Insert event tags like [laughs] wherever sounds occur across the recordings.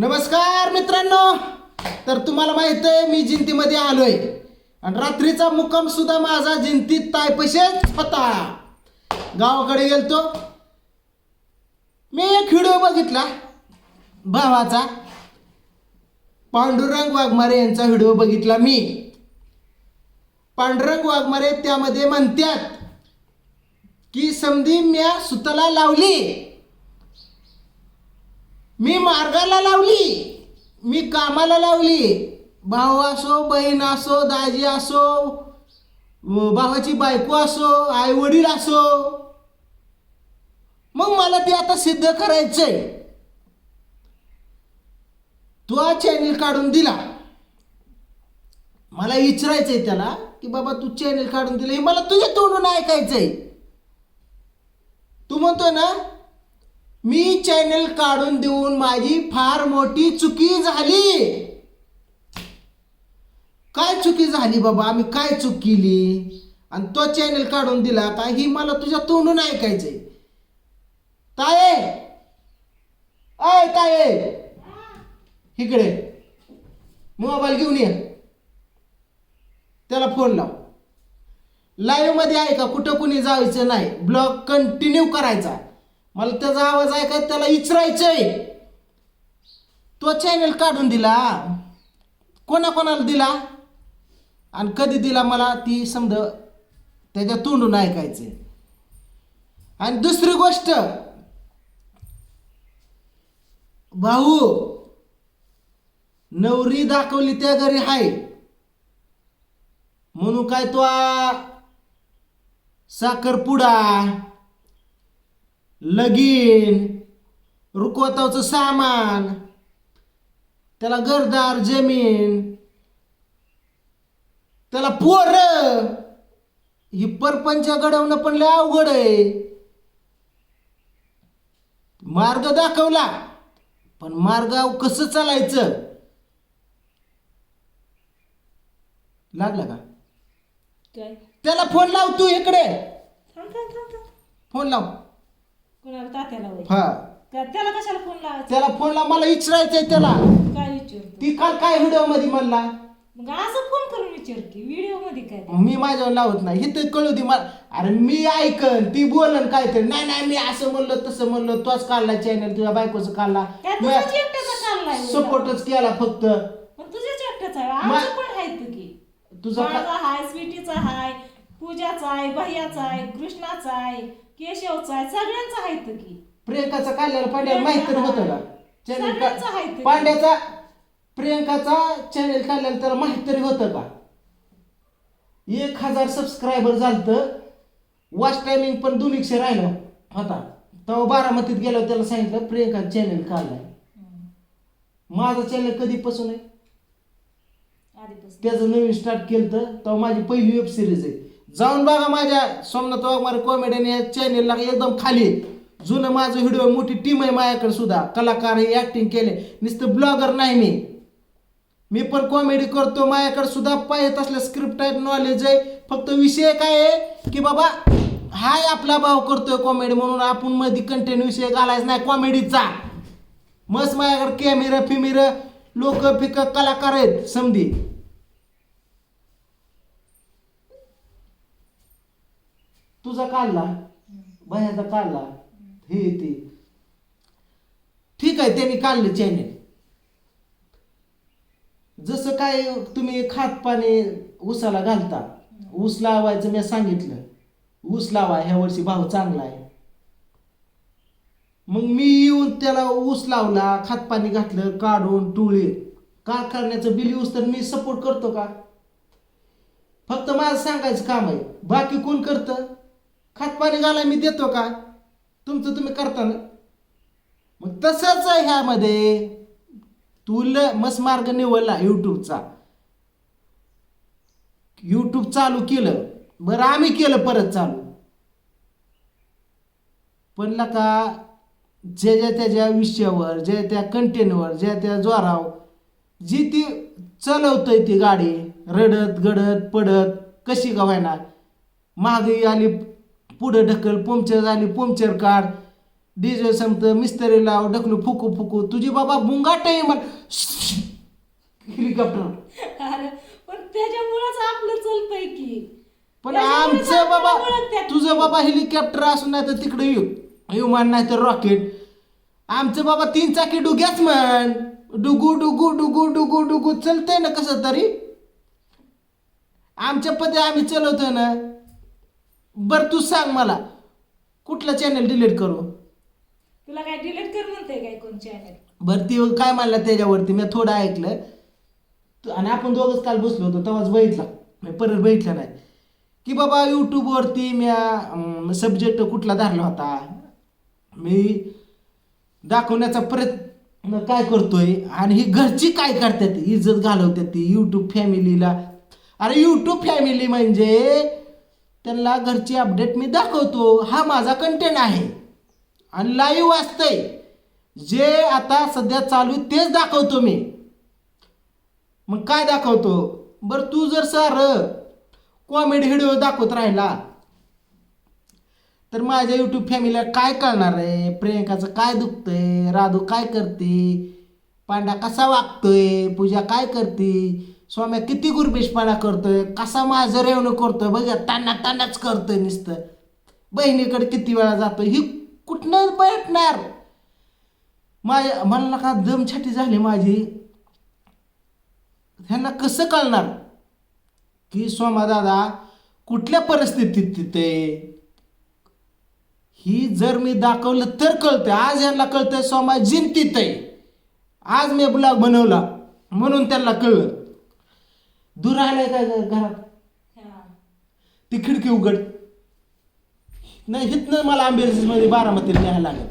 नमस्कार मित्रांनो. तर तुम्हाला माहीत आहे मी जिंतीमध्ये आलोय. आणि रात्रीचा मुक्काम सुद्धा माझा जिंतीत तायपशेच होता. गावाकडे गेलतो. मी एक व्हिडिओ बघितला. भावाचा. पांडुरंग वाघमारे यांचा व्हिडिओ बघितला मी. पांडुरंग वाघमारे त्यामध्ये म्हणतात की समधी म्या सुताला लावली. मी मार्गाला लावली. मी कामाला लावली. भाऊ असो बहीण असो दाजी असो भावाची बायको असो आई वडील असो. मग मला ते आता सिद्ध करायचंय. तो हा चॅनेल काढून दिला. मला विचारायचंय त्याला की बाबा तू चॅनेल काढून दिलं. हे मला तुझ्या तोंडून ऐकायचंय. तू म्हणतोय ना मी चॅनल काढून देऊन माझी फार मोठी चुकी झाली. काय चुकी झाली बाबा? आम्ही काय चूक केली? आणि तो चॅनल काढून दिला का ही मला तुझ्या तोंडून ऐकायचंय. ताये! अय ताये! इकडे. मोबाईल घेऊन ये. त्याला फोन लाव. लाईव्हमध्ये आहे का? कुठं कुणी जायचं नाही. ब्लॉग कंटिन्यू करायचा. मला त्याचा आवाज ऐकाय त्याला इचरायचंय. तो चॅनल काढून दिला. कोणाकोणाला दिला? आणि कधी दिला मला? ती समज त्याच्या तोंडून ऐकायचे आणि दुसरी गोष्ट भाऊ नवरी दाखवली त्या घरी हाय. म्हणून काय तो साखरपुडा लगीन रुकवताचं सामान त्याला घरदार जमीन त्याला पोर. ही परपंच घडवणं पण लय अवघड आहे. मार्ग दाखवला पण मार्गाव कसं चालायचं? लागला का? त्याला फोन लाव तू इकडे. फोन लाव. कोणाला तात्याला वय? हा. का त्याला कशाला फोन लावायचा? त्याला फोन लाव मला विचारायचंय त्याला. काय विचारतो? ती काल काय व्हिडिओमध्ये म्हणला? मग असं फोन करून विचार की व्हिडिओमध्ये काय ते? मी माझ्यावर लावत नाही. हे तर कळू दे मला. अरे मी ऐकन ती बोलन काहीतरी. नाही नाही मी असं म्हणलं तसं म्हणलं. तोच काढला चॅनल तुझ्या बायकोचं काढला. काय तुझ्याच एकट्याचा चाललाय सपोर्टच केला फक्त. मग तुझ्याच एकट्याचा आहे. आमचं पण आहेत की. तुझा का- माझा हाय स्वीटीचा हाय पूजाचा आहे भैयाचा आहे कृष्णाचा आहे. केशवचा आहे सगळ्यांचा आहेत की. प्रियंकाचा काढलेला पांड्याला माहीत तर होतं का चॅनल सगळ्यांचं आहे ते. पांड्याचा प्रियंकाचा चॅनल काढलेला त्याला माहीत तरी होतं का? एक हजार सबस्क्रायबर झालत. वॉच टायमिंग पण दोन्हीशे राहिलं होता. तेव्हा बारामतीत गेलो त्याला सांगितलं प्रियंका चॅनल काढलाय माझा चॅनल कधीपासून आहे? आधीपासून. त्याचं नवीन स्टार्ट केलं तर तेव्हा माझी पहिली वेब सिरीज आहे. जाऊन बघा माझ्या सोमनाथ वाघमारे कॉमेडियन या चॅनेलला एकदम खाली. जुनं माझं व्हिडिओ मोठी टीम आहे माझ्याकडे सुद्धा. कलाकार हे ऍक्टिंग केले. नुसतं ब्लॉगर नाही मी. मी पण कॉमेडी करतो माझ्याकडे सुद्धा पाहिजे असल्या स्क्रिप्ट आहेत नॉलेज आहे. फक्त विषय काय आहे की बाबा हाय आपला भाव करतोय कॉमेडी म्हणून. आपण मध्ये कंटेंट विषय घालायचा नाही कॉमेडीचा मस्त माझ्याकडे कॅमेरा फिमेरा लोक फिक कलाकार आहेत समधी. तुझा काढला? भयाचा काढला? हे ते. ठीक आहे त्यांनी काढलं चॅनेल जसं काय तुम्ही खात पाणी ऊसाला घालता ऊस लावायचं मी सांगितलं. ऊस लावा ह्या वर्षी भाव चांगला आहे. मग मी येऊन त्याला ऊस लावला खात पाणी घातलं काढून टुळे. का करण्याचं बिल यूज तर मी सपोर्ट करतो का? फक्त माझं सांगायचं काम आहे बाकी कोण करतं? खात पाणी घालाय मी देतो का? तुमचं तुम्ही करता ना? मग तसंच आहे ह्यामध्ये. तू ल मस्त मार्ग निवडला यूट्यूबचा. यूट्यूब चालू केलं. बरं आम्ही केलं परत चालू. पण का जे ज्या त्याच्या विषयावर ज्या त्या कंटेनवर ज्या त्या जोराव जी ती चालवतोय ती गाडी रडत गडत पडत कशी का व्हायना मागे आली पुढं ढकल पंक्चर झाली पंक्चर काढ. डिझेल संपतं मिस्त्री लाव ढकलू फुकू फुकू. तुझी बाबा बुंगाट आहे मग हेलिकॉप्टर अरे पण त्याच्यामुळेच आपलं चलतंय की. पण त्याच्यामुळेच आमचं बाबा ओळखतात. तुझं बाबा हेलिकॉप्टर असून नाही तर तिकडे येऊ विमान नाही तर रॉकेट आमचं बाबा तीन चाकी डुग्याच म्हण. डुगू डुगू डुगू डुगू डुगू. चलतंय ना कसं तरी? आमच्या पदे आम्ही चलवतोय ना. बर तू सांग मला कुठलं चॅनल डिलीट करू? तुला काय डिलीट कर म्हणते काय कोण चॅनल बरं ती काय म्हणलं त्याच्यावरती मी थोडं ऐकलं. त- आणि आपण दोघंच काल बसलो होतो तेव्हाच बघितला. मी परत बघितलं नाही. की बाबा यूट्यूबवरती मी सब्जेक्ट कुठला धरला होता? मी दाखवण्याचा प्रयत्न काय करतोय? आणि ही घरची काय करतात? इज्जत घालवतात ती यूट्यूब फॅमिलीला अरे यूट्यूब फॅमिली म्हणजे त्यांना घरची अपडेट मी दाखवतो. हा माझा कंटेंट आहे. आणि लाईव्ह असतंय जे आता सध्या चालू आहे तेच दाखवतो मी. मग काय दाखवतो? बरं तू जर सर कॉमेडी व्हिडिओ दाखवत राहिला तर माझ्या यूट्यूब फॅमिलीला काय कळणार आहे? प्रियंकाचं काय दुखतंय? राधू काय करते? पांडा कसा वागतोय? पूजा काय करते? स्वाम्या किती गुरबेशपणा करतोय? कसा माझं रेवणं करतोय? बघा ताना तानाच करतोय नुसतं. बहिणीकडे किती वेळा जातो ही कुठनं भेटणार माझ्या मला का दमछाटी झाली माझी. ह्यांना कसं कळणार? की सोमा दादा कुठल्या परिस्थितीत तिथे? ही जर मी दाखवलं तर कळतंय. आज यांना कळतंय सोमा जिंतीत आहे. आज मी ब्लॉग बनवला. म्हणून त्यांना कळलं. दूर राहिलाय काय घरात? हा. ती खिडकी उघड. नाही हिथनं मला मध्ये बारामतीला न्यायला लागेल.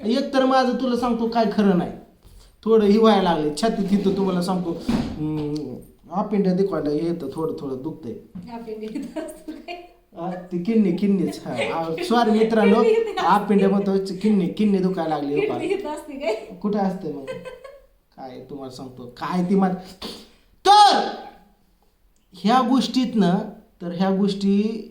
एक तर माझं तुला सांगतो काय खरं नाही. थोडं हिवायला लागले छातीत तिथं तुम्हाला सांगतो. आपिंड्या दिखवायला येतं थोडं थोडं दुखतंय. ती किन्नी किन्नीच हा सॉरी [laughs] मित्रांनो आपिंड्या म्हणतो किन्नी किन्नी दुखायला लागली हो कुठे असते मग? काय तुम्हाला सांगतो. काय ती मला तर ह्या गोष्टीतनं तर ह्या गोष्टी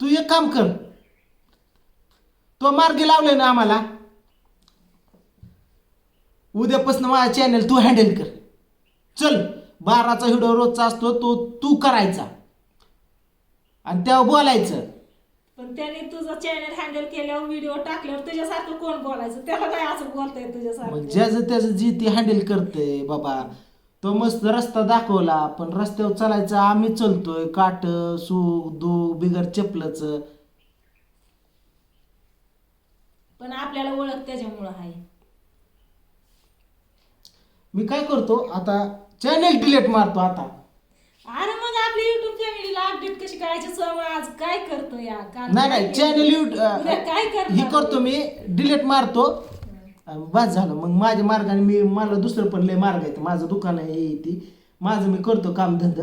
तू एक काम कर. तो मार्गी लावले ना आम्हाला. उद्यापासून माझा चॅनल तू हँडल कर. चल बाराचा व्हिडिओ रोजचा असतो तो तू करायचा. आणि तेव्हा बोलायचं. पण त्याने तुझं चॅनल हँडल केल्यावर व्हिडिओ टाकल्यावर तुझ्यासारखं कोण बोलायचं? त्याला काय असं बोलताय मग तुझ्यासारखं ज्याचं त्याचं जी ती हँडल करते बाबा तो मस्त रस्ता दाखवला पण रस्त्यावर चालायचं आम्ही चलतोय काट सुख दुःख बिगर चपलच. पण आपल्याला ओळख त्याच्यामुळं आहे. मी काय करतो आता चॅनेल डिलीट मारतो आता. अरे आपली युट्यूब फॅमिलीला अपडेट कशी करायची सम आज? काय करतो या? काल नाही नाही? चॅनेल उद्या काय करणार? ही करतो मी डिलीट मारतो. बस झालं. मग माझ्या मार्गाने मी मला दुसरं पण लय मार्ग आहे माझं दुकान आहे हे ती. माझं मी करतो कामधंद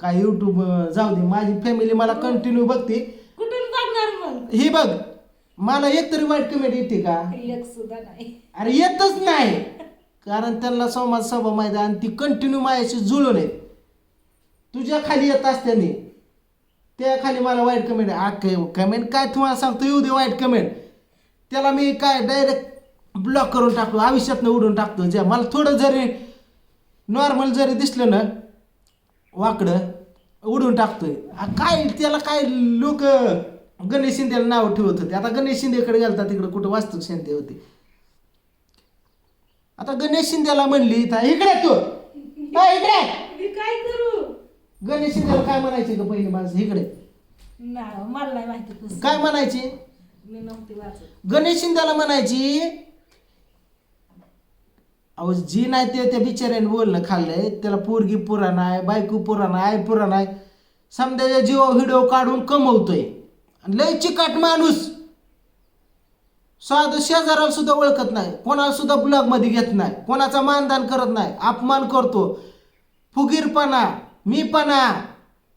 काय यूट्यूब जाऊ दे. माझी फॅमिली मला कंटिन्यू बघते. कुठून बघणार मग? ही बघ. मला एक तरी वाईट कमेंट येते का? एक सुद्धा नाही. अरे येतच नाही. कारण त्यांना समाज सभा माहिती आहे आणि ती कंटिन्यू माझ्याशी जुळून आहे तुझ्या खाली येत असत्याने. त्या खाली मला वाईट कमेंट कमेंट काय तुम्हाला सांगतो? येऊ दे वाईट कमेंट त्याला मी काय डायरेक्ट ब्लॉक करून टाकतो आयुष्यातनं उडून टाकतो. जे मला थोडं जरी नॉर्मल जरी दिसलं ना वाकडं उडून टाकतोय. काय त्याला काय लोक गणेश शिंदेला नाव ठेवत होते. आता गणेश शिंदेकडे गेलता तिकडे कुठं वास्तूक शिंदे होते. आता गणेश शिंदेला म्हणली इकडे तू. इकडे. काय करू? गणेश शिंदेला काय म्हणायचे का पहिली माणसं इकडे? नाही मला नाही माहिती पुस्तक. काय म्हणायची? मी नव्हती वाचत. गणेश शिंदेला म्हणायची अहो जी नाही ते त्या बिचाऱ्याने बोलणं खाल्लंय त्याला पोरगी पुरा नाही बायको पुरा नाही आई पुरा नाही समजाच्या जीवा व्हिडिओ काढून कमवतोय. आणि लय चिकाट माणूस. साधं शेजाराला सुद्धा ओळखत नाही कोणाला सुद्धा ब्लॉगमध्ये घेत नाही कोणाचा मानदान करत नाही अपमान करतो फुगीरपणा. मीपणा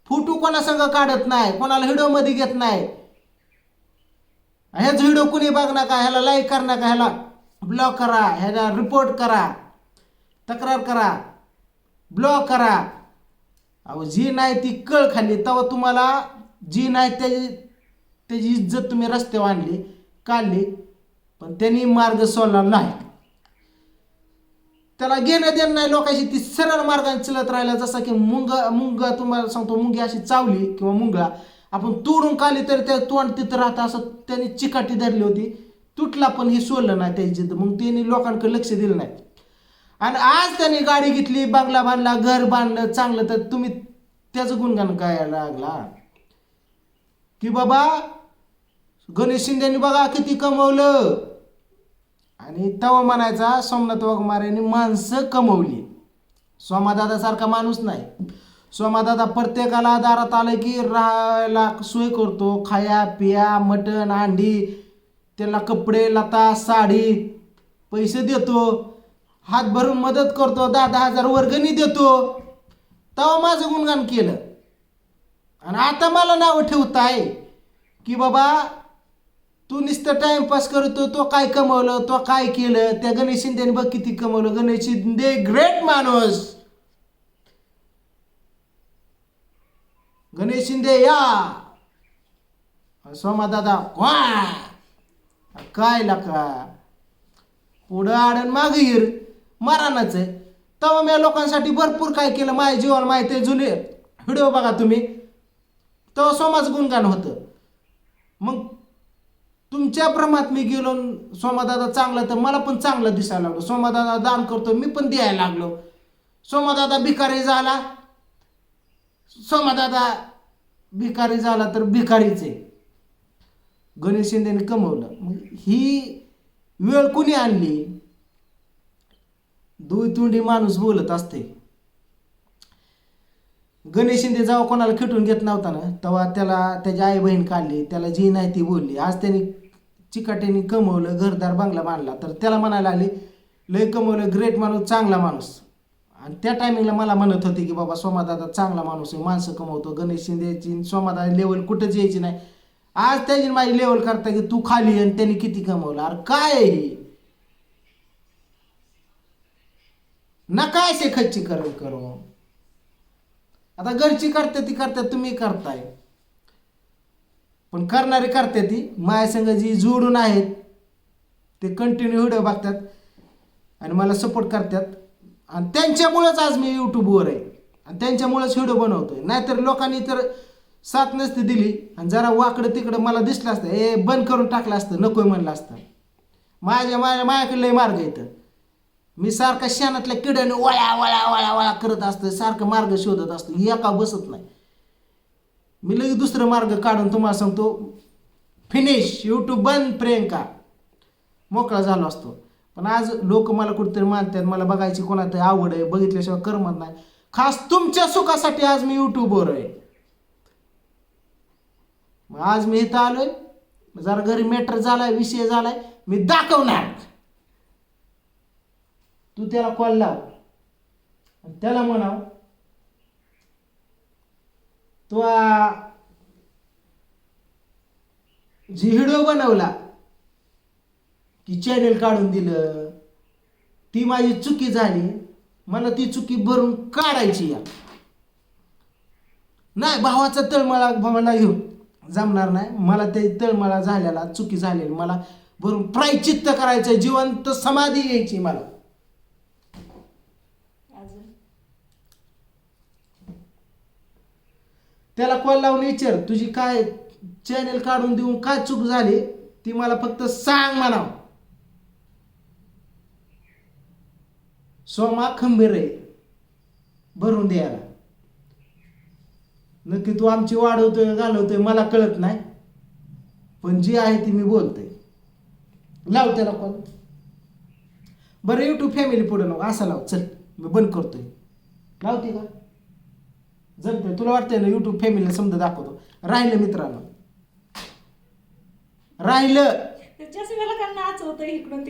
फोटो कोणासंग काढत नाही कोणाला व्हिडिओमध्ये घेत नाही. ह्याच व्हिडिओ कुणी बघणार का? ह्याला लाईक करणार का? ह्याला ब्लॉक करा ह्याला रिपोर्ट करा तक्रार करा ब्लॉक करा. अहो जी नाही ती कळ खाल्ली. तेव्हा तुम्हाला जी नाही त्याची त्याची इज्जत तुम्ही रस्त्यावर आणली काढली पण त्यांनी मार्ग सोडला नाही. त्याला घेणं देणं नाही लोकांशी ती सरळ मार्गाने चलत राहिला. जसं की मुंग मुंग तुम्हाला सांगतो मुंगी अशी चावली किंवा मुंगळा आपण तोडून काली तर त्या तोंड तिथं राहतं असं त्यांनी चिकाटी धरली होती. तुटला पण हे सोडलं नाही त्याची जिद्द मग त्यांनी लोकांकडे लक्ष दिलं नाही. आणि आज त्यांनी गाडी घेतली बंगला बांधला घर बांधलं चांगलं. तर तुम्ही त्याचं गुणगान गायला लागला. की बाबा गणेश शिंदेनी बघा किती कमवलं. आणि तव म्हणायचा सोमनाथ वाघमारेने माणसं कमवली. सोमादादासारखा माणूस नाही. सोमादादा प्रत्येकाला दारात आलं की राहायला सोय करतो. खाया पिया मटण अंडी त्याला कपडे लता साडी पैसे देतो. हात भरून मदत करतो. दहा दहा हजार वर्गणी देतो. तेव्हा माझं गुणगान केलं. आणि आता मला नावं ठेवताय की बाबा तू नुसतं टाइमपास करतो तो काय कमवलं तो काय केलं त्या गणेश शिंदेने बघ किती कमवलं. गणेश शिंदे ग्रेट माणूस. गणेश शिंदे या. सोमा दादा वा. काय लका. पुढं आडन माग हिर. मारानाच आहे. तेव्हा मी लोकांसाठी भरपूर काय केलं. माझ्या जीवन माहिती आहे जुने व्हिडिओ बघा तुम्ही. तेव्हा सोमाचं गुणगान होतं. मग तुमच्या प्रमात मी गेलो सोमादादा चांगला तर मला पण चांगलं दिसायला लागलो. सोमादादा दान करतो मी पण द्यायला लागलो. सोमादादा भिकारी झाला. सोमादादा भिकारी झाला तर भिकारीच आहे. गणेश शिंदेने कमवलं. मग ही वेळ कुणी आणली? दुई तुंडी माणूस बोलत असते. गणेश शिंदे जेव्हा कोणाला खेटून घेत नव्हता ना तेव्हा त्याला त्याची आई बहीण काढली त्याला जी नाही ती बोलली. आज त्यांनी चिकाट्याने कमवलं घरदार बंगला बांधला. तर त्याला म्हणायला आले लय कमवलं ग्रेट माणूस चांगला माणूस. आणि त्या टायमिंगला मला म्हणत होते की बाबा सोमादादा चांगला माणूस आहे माणसं कमवतो गणेश शिंदेची सोमादादा लेवल कुठंच यायची नाही. आज त्याची माझी लेवल करता की तू खाली आणि त्यांनी किती कमवलं? अरे काय आहे हे? नका असे खच्ची करून करू आता घरची करते ती करतात तुम्ही करताय. पण करणारे करते ती. माझ्यासंग जी जोडून आहेत ते कंटिन्यू व्हिडिओ बघतात आणि मला सपोर्ट करतात. आणि त्यांच्यामुळंच आज मी यूट्यूबवर आहे. आणि त्यांच्यामुळंच व्हिडिओ बनवतोय. नाहीतर लोकांनी तर साथ नसती दिली. आणि जरा वाकडं तिकडं मला दिसलं असतं. हे बंद करून टाकलं असतं. नकोय म्हणलं असतं. माझ्या माझ्या माझ्याकडे लय मार्ग येतं मी सारखा शानातल्या किड्याने वळा वळा वळा वळा करत असतं सारखं मार्ग शोधत असतो एका बसत नाही. मी लगेच दुसरं मार्ग काढून तुम्हाला सांगतो. फिनिश यूट्यूब बंद प्रियंका. मोकळा झालो असतो. पण आज लोक मला कुठेतरी मानतात मला बघायची कोणातरी आवड आहे बघितल्याशिवाय करमत नाही. खास तुमच्या सुखासाठी आज मी यूट्यूबवर आहे. मग आज मी इथं आलोय. जरा घरी मॅटर झालाय विषय झालाय. मी दाखवणार. तू त्याला कॉल लाव. त्याला म्हणाव तो आ, व्हिडिओ बनवला. की चॅनेल काढून दिलं. ती माझी चुकी झाली. मला ती चुकी भरून काढायची या. नाही भावाचा तळमळा मला घेऊन जमणार नाही. मला ते तळमळा झालेला चुकी झालेली. मला भरून प्रायचित्त करायचं जिवंत समाधी यायची मला. त्याला कॉल लावून विचार तुझी काय चॅनेल काढून देऊन काय चूक झाली ती मला फक्त सांग म्हणाव. सोमा खंबीर आहे. भरून द्यायला. नक्की तू आमची वाढवतोय घालवतोय मला कळत नाही. पण जी आहे ती मी बोलतोय. लाव त्याला कॉल. बरं युट्यूब फॅमिली पुढे नको असा लाव. चल मी बंद करतोय. लावते का? जमतंय तुला वाटतंय ना युट्यूब फॅमिलीला समजा दाखवतो. राहिलं मित्रांनो. राहिलं. का इकडून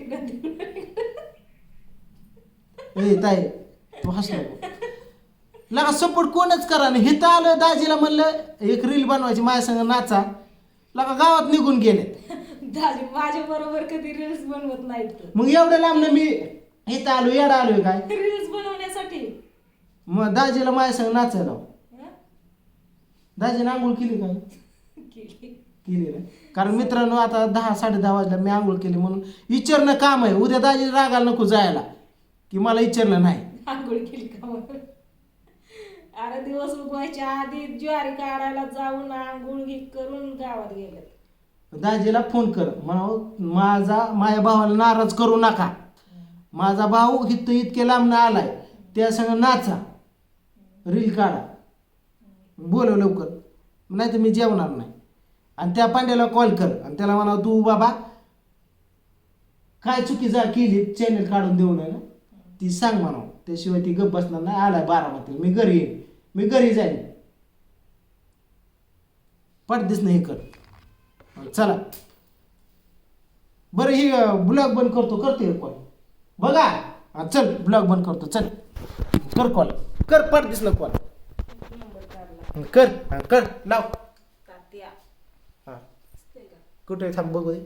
ए ताई तू हस नको. लगा सपोर्ट कोणच करा नाही. हिथं आलं दाजीला म्हणलं एक रील बनवायची माझ्या संग नाचा. लगा गावात निघून गेले दाजी माझ्या बरोबर कधी रील्स बनवत नाहीत मग एवढं लांब मी इथं आलो येडा आलोय काय? रील्स बनवण्यासाठी. मग दाजीला माझ्या संग नाचायला लाव. दाजीने आंघोळ केली काय केली. नाही कारण मित्रांनो आता दहा साडे दहा वाजला मी आंघोळ केली म्हणून विचारणं काम आहे. उद्या दाजी रागाला नको जायला. की मला विचारलं नाही. आंघोळ केली का अरे दिवस उगवायच्या आधी ज्वारी काढायला जाऊन आंघोळ घे करून गावात गेले. दाजीला फोन कर. म्हणावं माझा माझ्या भावाला नाराज करू नका. माझा भाऊ इथं इतके लांबनं आलाय. त्या संग नाचा. रील काढा. बोलव लवकर. नाही तर मी जेवणार नाही. आणि त्या पांड्याला कॉल कर. आणि त्याला म्हणा तू बाबा काय चुकी जा केली? चॅनल काढून देऊ नये ना ती सांग म्हणा त्याशिवाय ती गप्प बसणार नाही. आलाय बारामतीला. मी घरी येईन. मी घरी जाईन. पडदिस नाही कर. चला. बरं ही ब्लॉग बंद करतो. करते कॉल बघा. चल ब्लॉग बंद करतो. चल. कर कॉल कर पट ना कॉल कर हा, कर लाव तात्या हा असते का कुठे थांब बघू दे